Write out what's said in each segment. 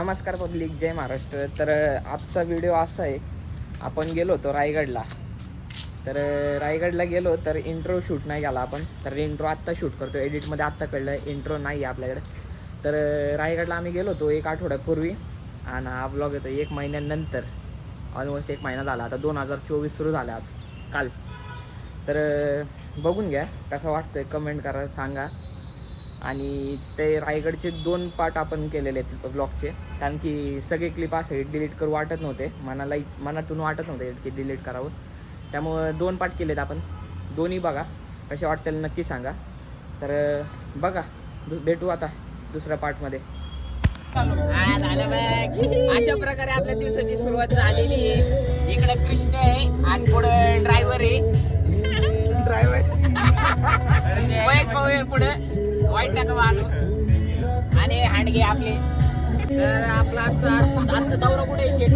नमस्कार पब्लिक जय महाराष्ट्र. तर आजचा व्हिडिओ असा आहे. आपण गेलो होतो रायगडला. तर रायगडला गेलो तर इंट्रो शूट नाही केला आपण. तर इंट्रो आत्ता शूट करतो. एडिटमध्ये आत्ता कळलं इंट्रो नाही आहे आपल्याकडे. तर रायगडला आम्ही गेलो होतो एक आठवड्यापूर्वी. आणि हा ब्लॉग येतो एक महिन्यानंतर. ऑलमोस्ट एक महिना झाला. आता दोन हजार चोवीस सुरू झाला आज काल. तर बघून घ्या कसं वाटतंय. कमेंट करा सांगा. आणि ते रायगडचे दोन पार्ट आपण केलेले आहेत ब्लॉगचे कारण की सगळे क्लिप असे डिलीट करू वाटत नव्हते. मनाला मनातून वाटत नव्हते की डिलीट करावं. त्यामुळं दोन पार्ट केलेत आपण. दोन्ही बघा. कसे वाटतील नक्की सांगा. तर बघा. भेटू आता दुसऱ्या पार्टमध्ये अशा प्रकारे आपल्या दिवसाची सुरुवात झालेली आहे. इकडे कृष्ण आहे आणि पुढे ड्रायव्हर आहे. ड्रायव्हर महेश भाऊ आहे पुढे. वाईट मानू आणि हांडगे आपले. तर आपला आजचा आजचा दौरा कुठे शेट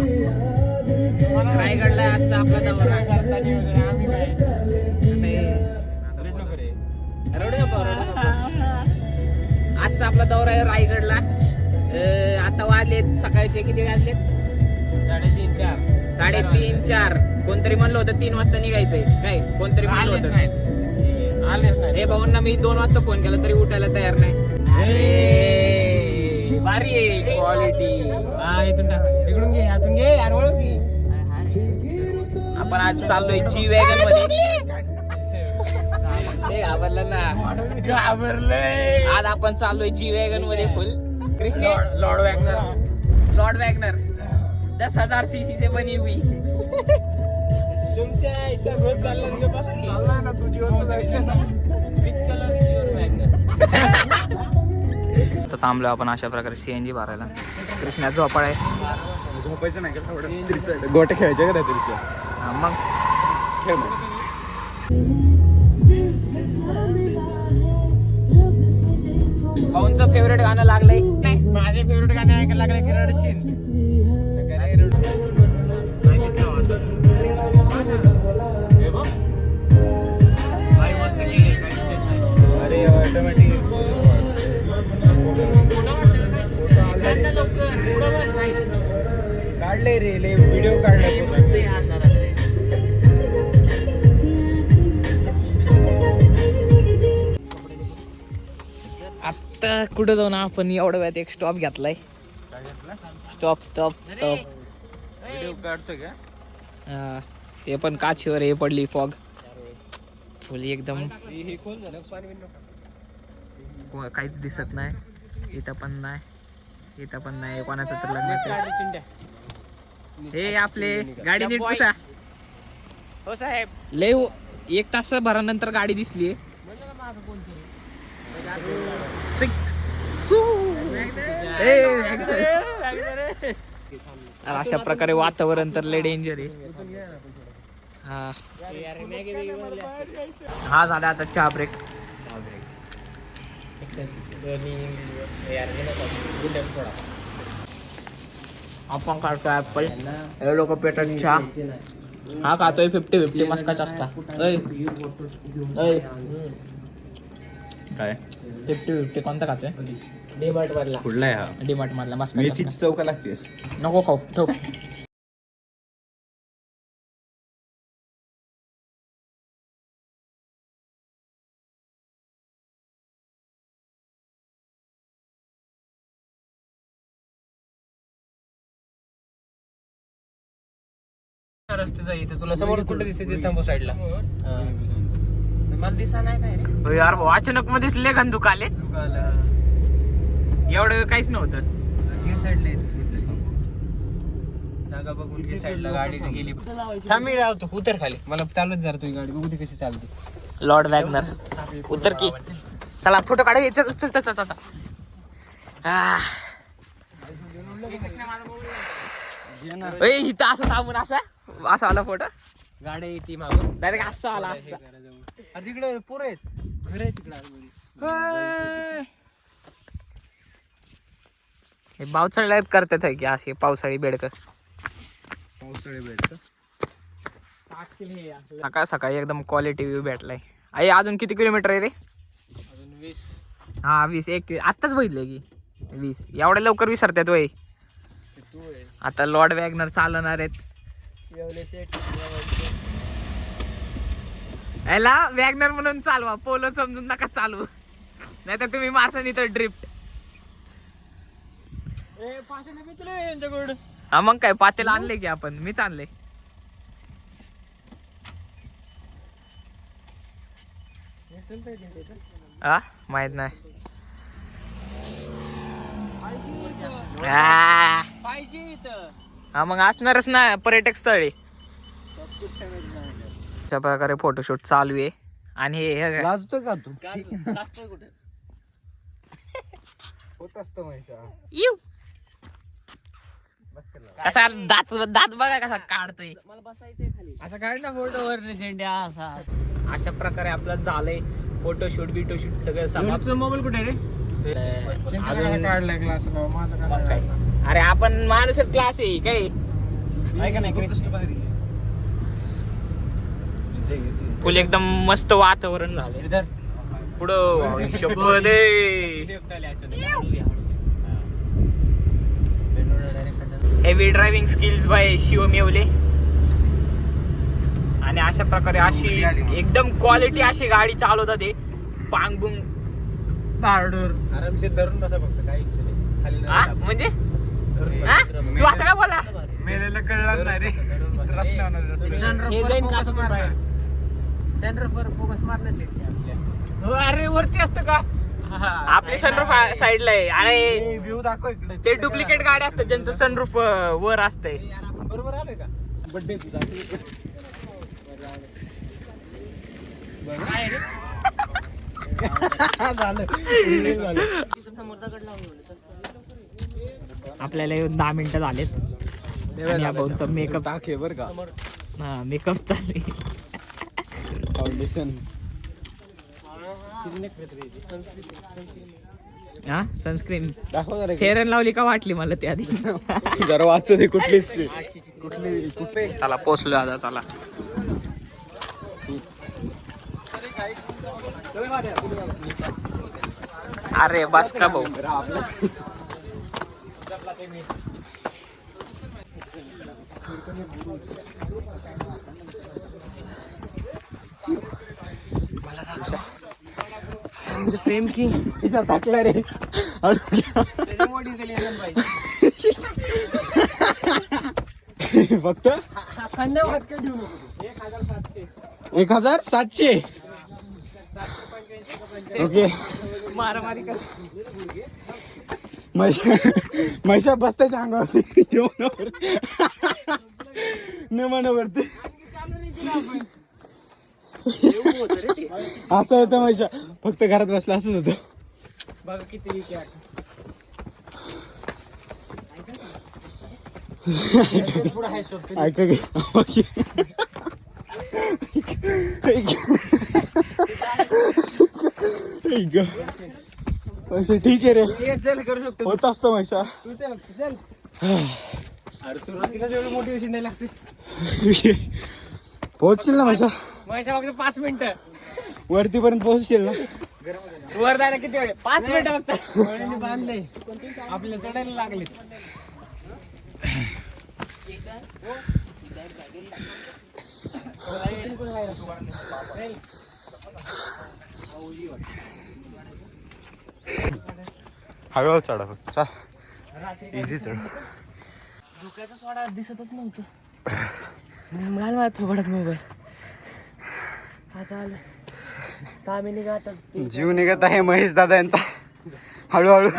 रायगडला आजचा आपला दौरा. आजचा आपला दौरा आहे रायगडला. आता वाजलेत सकाळचे किती वाजलेत साडेतीन चार. साडेतीन चार. कोणतरी म्हणलं होतं तीन वाजता निघायचंय. काय? कोणतरी म्हणलं होतं. आलेच नाही. हे भाऊंना मी दोन वाजता फोन केला तरी उठायला तयार नाही. भारी आहे क्वालिटी हा इथून टाक. इकडून घे यातून घे यार ओळख की. आपण आज चाललोय जी वॅगनमध्ये. ते घाबरलं ना. घाबरलंय. आज आपण चाललोय जी वॅगनमध्ये full Krishna. Lord Wagner. Lord Wagner. दस हजार सीसी से बनी हुई तुमच्या इच्छा घर चालला तुझ्या बस चालला ना तुझी तर थांबलो आपण अशा प्रकारे सीएनजी भरायला. कृष्णा झोपाळ आहे. झोपायचं नाही का थोडं गोटे खेळायचे का हा, मग. खेळ मग. भाऊंचं फेवरेट गाणं लागलंय. नाही माझे फेवरेट गाणे ऐकायला लागले की रडशील ऑटोमॅटिक काढले रे ले व्हिडिओ काढले आता कुठं जाऊन आपण एवढ्या वेळात एक स्टॉप घेतलाय. स्टॉप स्टॉप स्टॉप व्हिडिओ काढतोय का हे पण काचीवर हे पडली फॉग फुल एकदम. हे कोण झालं. को- काहीच दिसत नाही. इथं पण नाही. इथं पण नाही. कोणाचं तर चिंट्या. हे आपले गाडी नीट पुसा. हो साहेब. लय एक तास भरानंतर गाडी दिसली अशा प्रकारे वातावरण तर लय डेंजर आहे. हा. हा झाला आता चहा ब्रेक आपण काढतो ऍपल हे लोक पेटत चहा. हा खातोय फिफ्टी फिफ्टी मस्काच असता. काय? फिफ्टी फिफ्टी कोणता खातोय? डीमार्ट मधला कुठला आहे हा? डीमार्ट मधला मस्का मेथीची चौका लागतेस? नको खाऊ. ठेव. रस्त्याचा इथे तुला समोर कुठे दिसते ते थांबू साईडला मला दिसा नाही काय यार भाऊ अचानक मध्येच लय गंदूक आले एवढं काहीच नव्हतं. साईडला येतेस म्हणतेस तू जागा बघून घे साईडला गाडी गेली. थांब मी राहतो. उतर खाली. मला चालत जरा तुझी गाडी. बघू ती कशी चालते. लॉर्ड वॅगनर उत्तर की. चला फोटो काढ. चल चल चल चल चल आह. इथं असं थांबून असा? असा आला फोटो गाडी येते मागून डायरेक्ट असा आला असा. अरे तिकडे पोरं आहेत. घर आहे तिकडे आतमध्ये. हे पावसाळ्यात करतात की असे पावसाळी बेडक. पावसाळी भेटतं सकाळ सकाळी एकदम क्वालिटी व्ह्यू भेटलाय. आई अजून किती किलोमीटर आहे रे? अजून वीस. हा वीस. एक आत्ताच बघितलंय की. वीस. एवढ्या लवकर विसरतात वय. आता लॉर्ड वॅगनर चालवणार आहेत. याला वॅगनर म्हणून चालवा पोलो समजून नका चालवू. नाही तर तुम्ही मारसान इथं ड्रिफ्ट हा मग काय पातेला आणले की आपण? मीच आणले हा माहीत नाही. आ, हा मग असणारच ना पर्यटक स्थळी. अशा प्रकारे फोटोशूट चालू आहे. आणि हे- हे लाजतोय का तू? होत असतं महिषा इव. कसा दात दात बघा कसा काढतोय. असं काढ ना फोटो वर असा. अशा प्रकारे आपलं झालंय फोटोशूट बिटोशूट सगळं समाप्त. मोबाईल कुठे रे? अजून काढलाय क्लास माझा मग काय? अरे आपण माणूसच क्लास आहे काय? आहे. का नाही क्रिश? फुल एकदम मस्त वातावरण झालंय. पुढं शपथ heavy driving skills by Shivam Yevle आणि अशा प्रकारे अशी एकदम क्वालिटी अशी गाडी चालवतात ते पांगबुंग आरामशीर धरून बसा फक्त काही विषय नाही. खाली हा. म्हणजे? धरून हा? बसा. तू असं काय बोला मेलेलं कळणार नाही रे. धरून बसा. हे जाईन का बाहेर? फोकस मारण्याचे आपल्या. हो, अरे वरती असतं का? आपली सनरूफ साईडला आहे. अरे व्ह्यू दाखव इकडे. ते डुप्लिकेट गाड्या असतात ज्यांचं सनरूफ वर असतंय. यार आपण बरोबर आलोय का? बड्डे तुझा झालं. आपल्याला येऊन दहा मिनिटं झालेत. आणि भाऊंचा मेकअप टाक बर का? हा मेकअप चालू आहे. फाउंडेशन हा सनस्क्रीन फेअर अँड लावली का वाटली मला ती आधी? जरा वाचू दे कुठली कुठली कुठे? चला पोचलो आता चला. अरे बस का भाऊ? प्रेम की? खिशा टाकला रे. फक्त? एक हजार सातशे. ओके. मारामारी कर. म्हैशा बसताच्या अंगावरती न मनावरती असं होतं म्हैशा फक्त घरात बसला असंच होतं. बघा किती ऐका की. ओके. पैसे ठीक आहे रे. चल करू शकतो. होत असतो तू चल चल. अरे सुरुवातीला मोटिवेशन नाही लागते. पोहोचशील ना म्हैशा माझ्या फक्त पाच मिनिटं. वरती पर्यंत पोहोचशील ना? वर जायला किती वेळ? पाच मिनिटं फक्त. बांधले. आपल्या चढायला लागले. हळूहळू चढा फक्त. चल. इझी चढ. धुक्याचा सोडा दिसतच नव्हतं. मला थोबडत मोबाईल आता आलं. तामिनी गाठत जीव निघत आहे महेश दादा यांचा हळूहळू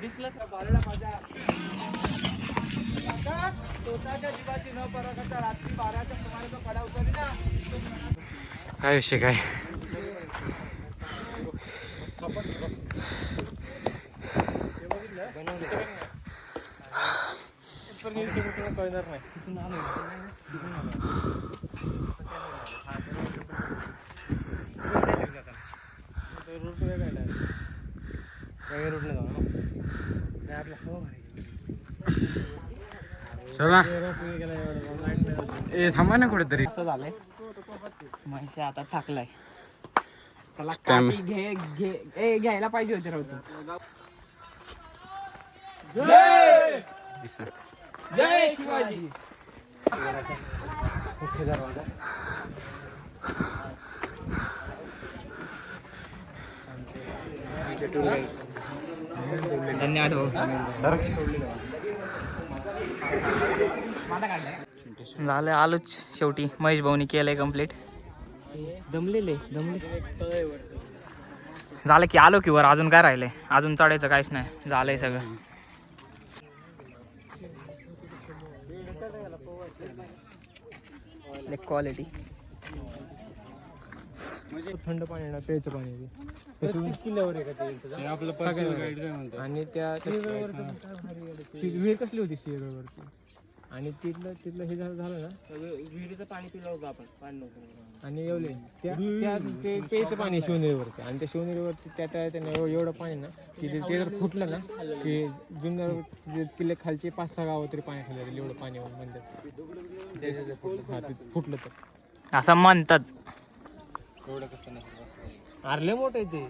दिसलंच काय विषय काय? कळणार नाही रूट वेगळा आहे वेगळ्या रूटने जाऊ ना आपला हो चला. ए थांबा ना कुठेतरी. असं झालंय. महिषी आता थकलाय. त्याला Stam- काठी घे घे. ए घ्यायला पाहिजे होते जय! शिवाजी. मुख्य दरवाजा? धन्यवाद भाऊ झालं आलोच शेवटी. महेश भाऊनी केलंय कंप्लीट दमलेले दमले. झालं की आलो की वर अजून काय राहिलंय अजून चढायचं काहीच नाही. झालंय सगळं. क्वालिटी थंड पाणी आहे ना प्यायचं पाणी किल्ल्यावर आहे का ते? आणि त्या विहीर कसली होती सिंहगडवरती आणि तिथलं तिथलं हे झालं झालं ना? विहिरीचं पाणी पिलं होतं आपण पाणी नव्हतं. आणि एवढे. त्या त्या- ते प्यायचं पाणी आहे शिवनेरीवरचं आणि त्या शिवनेरीवरती त्या त्या त्यानं एवढं एवढं पाणी ना की ते ते जर फुटलं ना की जुन्नर जे किल्ले खालचे पाच सहा गावं तरी पाणी खाली जातील एवढं पाणी म्हणतात हा ते फुटलं तर. असं म्हणतात. एवढं कसं नाही आरले मोठं आहे ते.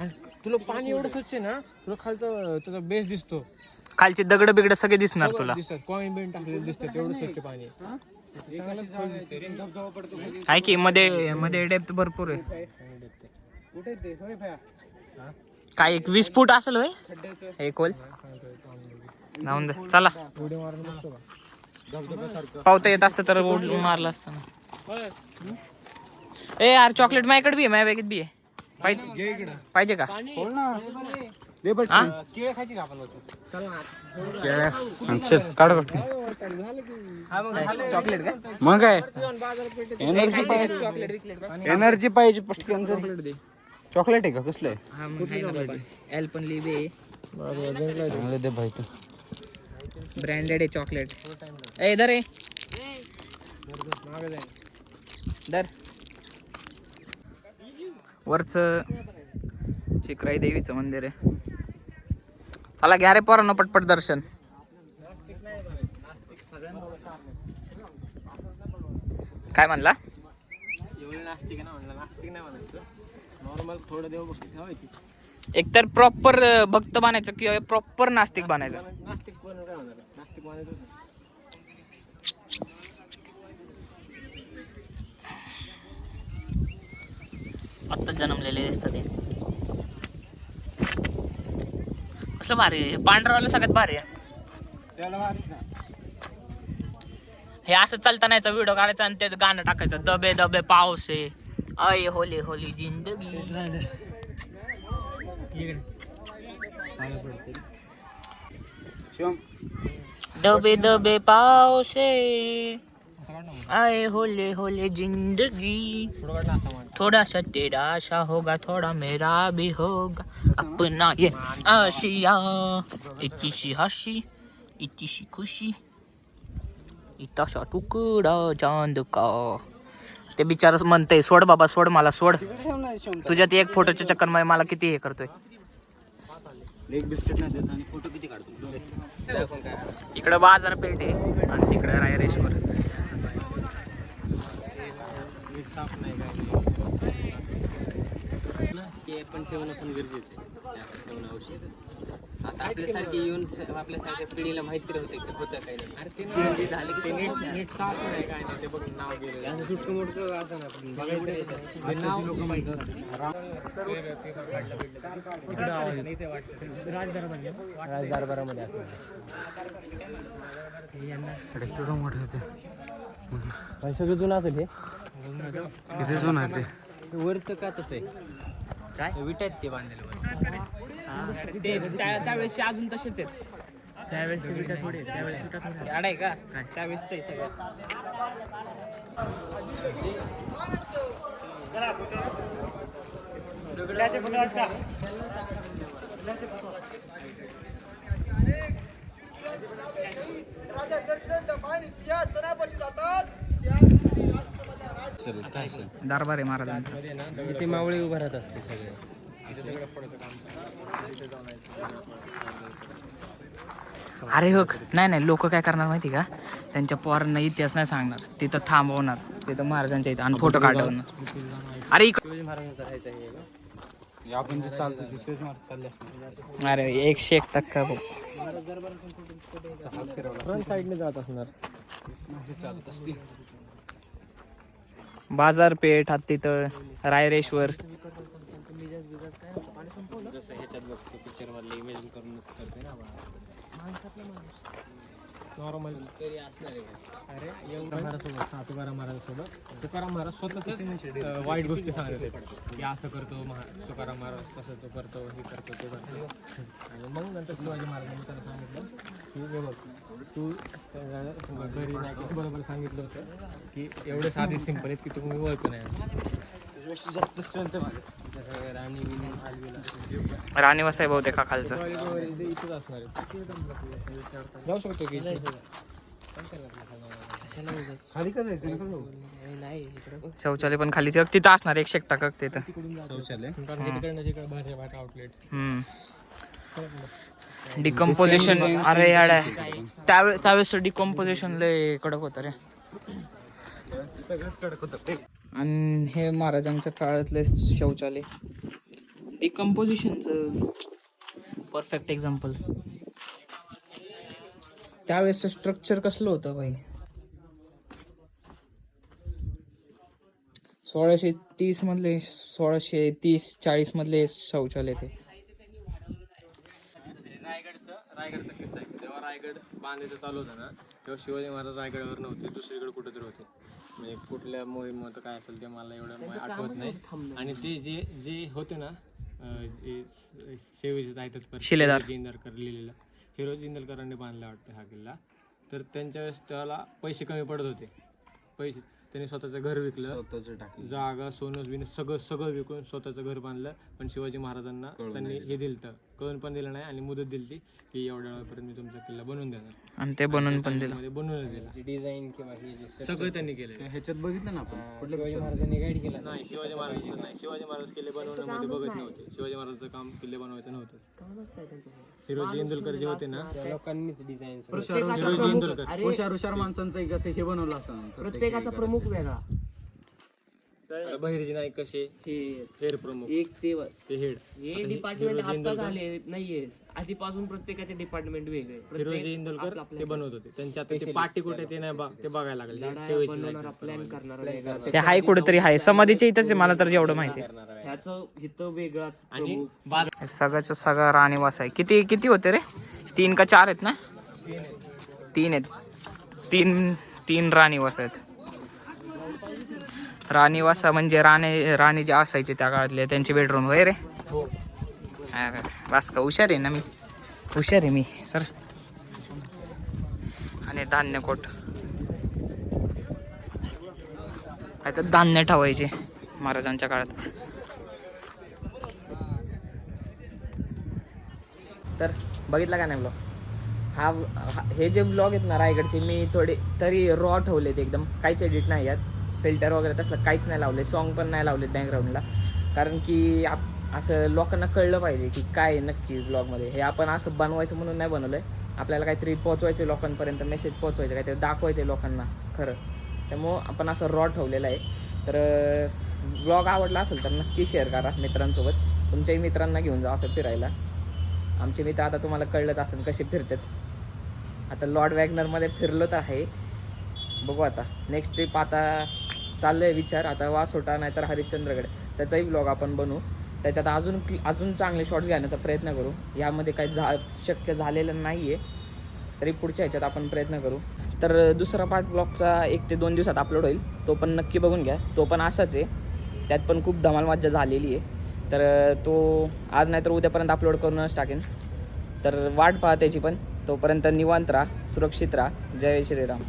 आणि तुला पाणी एवढं स्वच्छ आहे ना तुला खालचं तुझा बेस दिसतो. खालचे दगड बिगड सगळे दिसणार तुला. दिसतात. कॉइन बिन टाकलेलं दिसतात एवढं स्वच्छ पाणी आहे. की मध्ये मध्ये डेप्थ भरपूर आहे. काय एक वीस फूट असेल होय? हे खोल. जाऊन दे. चला. पावता येत असतं तर उड मारलं असतं ना. ए यार चॉकलेट माझ्याकडे बी आहे माझ्या बॅगेत बी आहे. पाहिजे पाहिजे का? केळं खायची का आपण चल काढ बघ चॉकलेट का? मग काय? एनर्जी का? एनर्जी पाहिजे पटकन चॉकलेट आहे का? कसलं आहे? हा बाबा. ॲल्पन लिबे. चांगलं दे भाई तू. ब्रँडेड आहे चॉकलेट ए दर ए दर वरच शिकराई देवीचं मंदिर आहे. मला घ्या रे पोरांनो पटपट दर्शन. काय म्हणला? नॉर्मल थोडं एकतर प्रॉपर भक्त बनायचं किंवा प्रॉपर नास्तिक बनायचं. नास्तिक आत्ताच जन्मलेले दिसतात ते कसलं भारी आहे. पांढरवालं सगळ्यात भारी आहे. हे असं चालताना याचा व्हिडिओ काढायचा आणि ते गाणं टाकायचं. दबे दबे पाऊस आहे अय होली होली जिंदगी. दबे दबे पाऊस आहे आए होले होले जिंदगी। थोडं सा तेरा आशा होगा थोड़ा मेरा भी होगा। अपना ये आशिया। इतनी सी हसी इतनी सी खुशी इतका सा तुकडा चांद का। ते बिचारच म्हणतंय सोड बाबा सोड मला सोड। तुझ्यात एक फोटोच्या चक्करमध्ये मला किती हे करतोय. एक बिस्किट नाही देत आणि फोटो किती काढतो? इकडं बाजारपेठ आहे आणि तिकडं रायरेश्वर मीठ साफ नाही काय ते पण ठेवणं पण गरजेचं आहे. असं ठेवणं. आता आपल्यासारखी येऊन स- आपल्यासारख्या पिढीला माहिती होते की होतं काही नाही. अरे ते नीट झाले की ते नीट नीट साफ नाही काय नाही. ते बघ नाव गेलं. असं सुटकं मोठकं असं नाही. असं. हे सगळं जुनं असेल हे? किती आहे ते. वरचं का तसं आहे? काय? विटायत ते बांधलेलं वर ते त्या- त्यावेळेस अजून तसेच आहेत. त्यावेळेस विटा थोडे त्यावेळेस विटा थोडे आहे का? त्यावेळेस सगळं. सर काय दरबार आहे महाराजांचा. इथे मावळे उभा राहत असते सगळे. अरे हो नाही नाही लोक काय करणार माहिती का? त्यांच्या पोरांना इतिहास नाही सांगणार. तिथं थांबवणार. तिथं महाराजांच्या इथं आणि फोटो काढवणार अरे इकडे शिवाजी महाराजांचा राहायचा आहे ना आपण जे चालतो दुसरेच मार्ग चालले असणार अरे एकशे एक टक्का भाऊ. फ्रंट साईडने जात असणार. चालत असते बाजारपेठ हत्तीतळ रायरेश्वर. जसं ह्याच्यात बघतो पिक्चर मधलं इमेजिन करून करतोय ना माणसातला माणूस आहे. अरे एवढं? महाराजसोबत हा तुकाराम महाराजसोबत तुकाराम महाराज स्वतःच वाईट गोष्टी सांगत होते की असं करतो महा तुकाराम महाराज तसं तो करतो हे करतो ते करतो. आणि मग नंतर शिवाजी महाराजांनी त्याला सांगितलं की बघ तू घरी नाही बरोबर सांगितलं होतं की एवढे साधे सिंपल आहेत की तुम्ही ओळखू नाही जास्त जसं राणी वसाई बहुतेक हा खालचं. जाऊ शकतो की खाली का जायचं? शौचालय पण खाली तिथं असणार एक टक्का तिथं? शौचालय? डिकम्पोजिशन अरे याड त्यावेळेस त्यावेळेस डिकम्पोजिशन लय कडक होतं रे. सगळंच कडक होतं. आणि हे महाराजांच्या काळातले शौचालय. डिकम्पोजिशनचं परफेक्ट एक्झाम्पल त्यावेळेसचं स्ट्रक्चर कसलं होतं भाई? सोळाशे तीस मधले सोळाशे तीस चाळीस मधले शौचालय ते. रायगडचं रायगडचा किस्सा आहे. जेव्हा रायगड बांधायचं चालू होतं ना तेव्हा शिवाजी महाराज रायगडावर नव्हते दुसरीकडे कुठेतरी होते. म्हणजे कुठल्या मोहीम होतं काय असेल ते मला एवढं आठवत नाही. आणि ते जे जे होते ना अं, जे सेवेचे शिलेदार. इंदरकर लिहिलेलं. हिरोज इंदरकरांनी बांधला वाटतं हा किल्ला. तर त्यांच्या वेळेस त्याला पैसे कमी पडत होते. पैसे त्यांनी स्वतःचं घर विकलं. स्वतःच टाकलं. जागा सोनं बिनं सगळं सगळं विकून स्वतःचं घर बांधलं. पण शिवाजी महाराजांना त्यांनी हे दिलं कळून पण दिलं नाही आणि मुदत दिली की एवढ्या वेळापर्यंत मी तुमचा किल्ला बनवून देणार. आणि ते बनवून पण दिलं. मध्ये बनवून दिला. डिझाईन किंवा हे जे सगळं त्यांनी केलं ह्याच्यात बघितलं ना आपण? कुठल्या शिवाजी महाराजांनी गाईड केला नाही शिवाजी महाराजांचं नाही. शिवाजी महाराज किल्ले बनवण्यामध्ये बघत नव्हते. शिवाजी महाराजांचं काम किल्ले बनवायचं नव्हतं. हिरोजी इंदुलकर जे होते ना. लोकांनीच डिझाईन इंदुलकर. हुशार हुशार माणसांचं एक असं हे बनवलं असं प्रत्येकाचा प्रमुख वेगळा. आता बहिर्जी नाईक कसे? हे हेर प्रमुख. एक ते ते हेड हे डिपार्टमेंट आता झाले नाहीये. आधीपासून प्रत्येकाचे डिपार्टमेंट वेगळे. इंदुलकर ते बनवत होते. त्यांच्या आता ते पाठी कुठे ते नाही बघ- ते बघायला लागले. प्लॅन करणारा वेगळा. ते हाय कुठेतरी हाय. समाधीच्या इथंच आहे मला तर जेवढं माहिती आहे. ह्याचं हिथं वेगळाच आणि प्रमुख. बाज सगळ्याच सगळा राणीवास आहे. किती किती होते रे? तीन का चार आहेत ना? तीन आहेत. तीन तीन राणीवास आहेत. राणीवासा म्हणजे राणे राणी जे असायचे त्या काळातले त्यांचे बेडरूम वगैरे अरे, बस का हुशार आहे ना मी. हुशार आहे मी सर. आणि धान्य कोट. त्याचं धान्य ठेवायचे महाराजांच्या काळात. तर बघितला का नाही ब्लॉग हा हा- हे जे ब्लॉग आहेत ना रायगडचे मी थोडे तरी रॉ ठेवलेत एकदम. काहीच एडिट नाही यात. फिल्टर वगैरे तसलं काहीच नाही लावले सॉन्ग पण नाही लावले बॅकग्राऊंडला कारण की आप असं लोकांना कळलं पाहिजे की काय नक्की ब्लॉगमध्ये हे आपण असं बनवायचं म्हणून नाही बनवलं आहे आपल्याला काहीतरी पोचवायचं लोकांपर्यंत मेसेज पोचवायचं काहीतरी दाखवायचं लोकांना खरं. त्यामुळं आपण असं रॉ ठेवलेलं आहे. तर ब्लॉग आवडला असेल तर नक्की शेअर करा मित्रांसोबत. तुमच्याही मित्रांना घेऊन जा असं फिरायला. आमचे मित्र आता तुम्हाला कळलंच असेल कसे फिरतात. आता लॉर्ड वॅगनरमध्ये फिरलो तर आहे. बघू आता. नेक्स्ट ट्रिप आता चाललं आहे विचार. आता वासोटा नाहीतर हरिश्चंद्रगड. त्याचाही व्लॉग आपण बनवू. त्याच्यात अजून अजून चांगले शॉर्ट्स घेण्याचा प्रयत्न करू. यामध्ये काही झा शक्य झालेलं नाही आहे तरी पुढच्या ह्याच्यात आपण प्रयत्न करू. तर दुसरा पार्ट ब्लॉगचा एक ते दोन दिवसात अपलोड होईल. तो पण नक्की बघून घ्या. तो पण असाच आहे. त्यात पण खूप धमाल मज्जा झालेली आहे. तर तो आज नाही तर उद्यापर्यंत अपलोड करूनच टाकेन. तर वाट पहा त्याची पण. तोपर्यंत निवांत राहा सुरक्षित राहा. जय श्रीराम.